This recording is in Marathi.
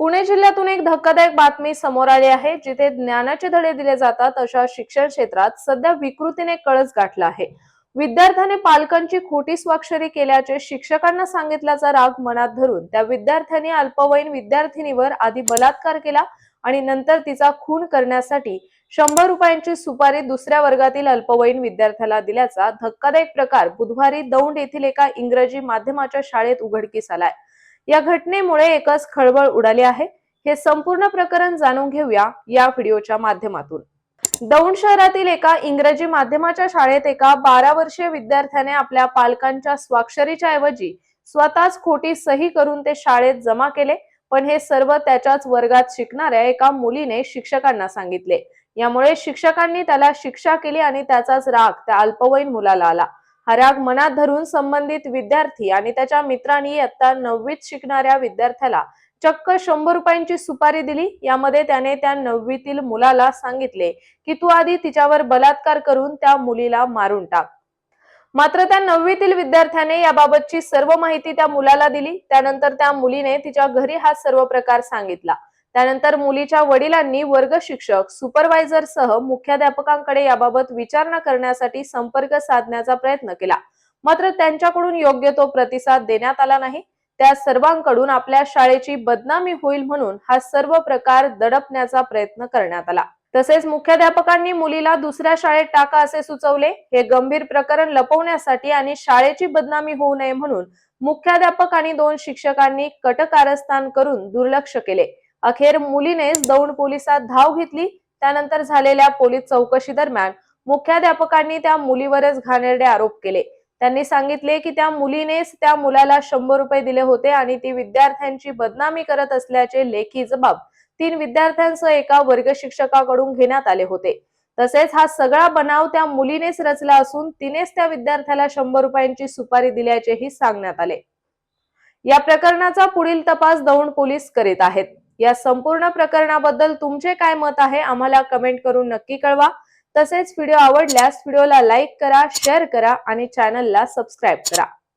पुणे जिल्ह्यातून एक धक्कादायक बातमी समोर आली आहे जिथे ज्ञानाचे धडे दिले जातात अशा शिक्षण क्षेत्रात सध्या विकृतीने कळस गाठला आहे. विद्यार्थ्याने पालकांची खोटी स्वाक्षरी केल्याचे शिक्षकांना सांगितल्याचा राग मनात धरून त्या विद्यार्थ्यांनी अल्पवयीन विद्यार्थिनीवर आधी बलात्कार केला आणि नंतर तिचा खून करण्यासाठी शंभर रुपयांची सुपारी दुसऱ्या वर्गातील अल्पवयीन विद्यार्थ्याला दिल्याचा धक्कादायक प्रकार बुधवारी दौंड येथील एका इंग्रजी माध्यमाच्या शाळेत उघडकीस आलाय. या घटनेमुळे एकच खळबळ उडाली आहे. हे संपूर्ण प्रकरण जाणून घेऊया या व्हिडिओच्या माध्यमातून. दौंड शहरातील एका इंग्रजी माध्यमाच्या शाळेत एका बारा वर्षीय विद्यार्थ्याने आपल्या पालकांच्या स्वाक्षरीच्या ऐवजी स्वतःच खोटी सही करून ते शाळेत जमा केले पण हे सर्व त्याच्याच वर्गात शिकणाऱ्या एका मुलीने शिक्षकांना सांगितले. यामुळे शिक्षकांनी त्याला शिक्षा केली आणि त्याचाच राग त्या अल्पवयीन मुलाला आला. हा राग मनात धरून संबंधित विद्यार्थी आणि त्याच्या मित्रांनी इयत्ता नववीत शिकणाऱ्या विद्यार्थ्याला चक्क शंभर रुपयांची सुपारी दिली. यामध्ये त्याने त्या नववीतील मुलाला सांगितले की तू आधी तिच्यावर बलात्कार करून त्या मुलीला मारून टाक. मात्र त्या नववीतील विद्यार्थ्याने याबाबतची सर्व माहिती त्या मुलाला दिली. त्यानंतर त्या मुलीने तिच्या घरी हा सर्व प्रकार सांगितला. त्यानंतर मुलीच्या वडिलांनी वर्ग शिक्षक सुपरवायझर सह मुख्याध्यापकांकडे याबाबत विचारणा करण्यासाठी संपर्क साधण्याचा प्रयत्न केला. मात्र त्यांच्याकडून योग्य तो प्रतिसाद देण्यात आला नाही. त्या सर्वांकडून आपल्या शाळेची बदनामी होईल म्हणून हा सर्व प्रकार दडपण्याचा प्रयत्न करण्यात आला. तसेच मुख्याध्यापकांनी मुलीला दुसऱ्या शाळेत टाका असे सुचवले. हे गंभीर प्रकरण लपवण्यासाठी आणि शाळेची बदनामी होऊ नये म्हणून मुख्याध्यापक आणि दोन शिक्षकांनी कटकारस्थान करून दुर्लक्ष केले. अखेर मुलीनेच दौंड पोलिसात धाव घेतली. त्यानंतर झालेल्या पोलीस चौकशी दरम्यान मुख्याध्यापकांनी त्या मुलीवरच घाणेरडे आरोप केले. त्यांनी सांगितले की त्या मुलीनेच त्या मुलाला शंभर रुपये दिले होते आणि ती विद्यार्थ्यांची बदनामी करत असल्याचे लेखी जबाब तीन विद्यार्थ्यांसह एका वर्ग शिक्षकाकडून घेण्यात आले होते. तसेच हा सगळा बनाव त्या मुलीनेच रचला असून तिनेच त्या विद्यार्थ्याला शंभर रुपयांची सुपारी दिल्याचेही सांगण्यात आले. या प्रकरणाचा पुढील तपास दौंड पोलीस करीत आहेत. या संपूर्ण प्रकरणाबद्दल तुमचे काय मत आहे आम्हाला कमेंट करून नक्की कळवा. तसेच व्हिडिओ आवडल्यास व्हिडिओला लाईक करा शेअर करा आणि चॅनलला सबस्क्राईब करा.